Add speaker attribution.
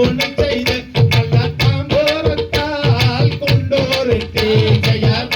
Speaker 1: போன செய்த கள்ளத்தாம்போரத்தால் கொண்டோரை தேஜையார்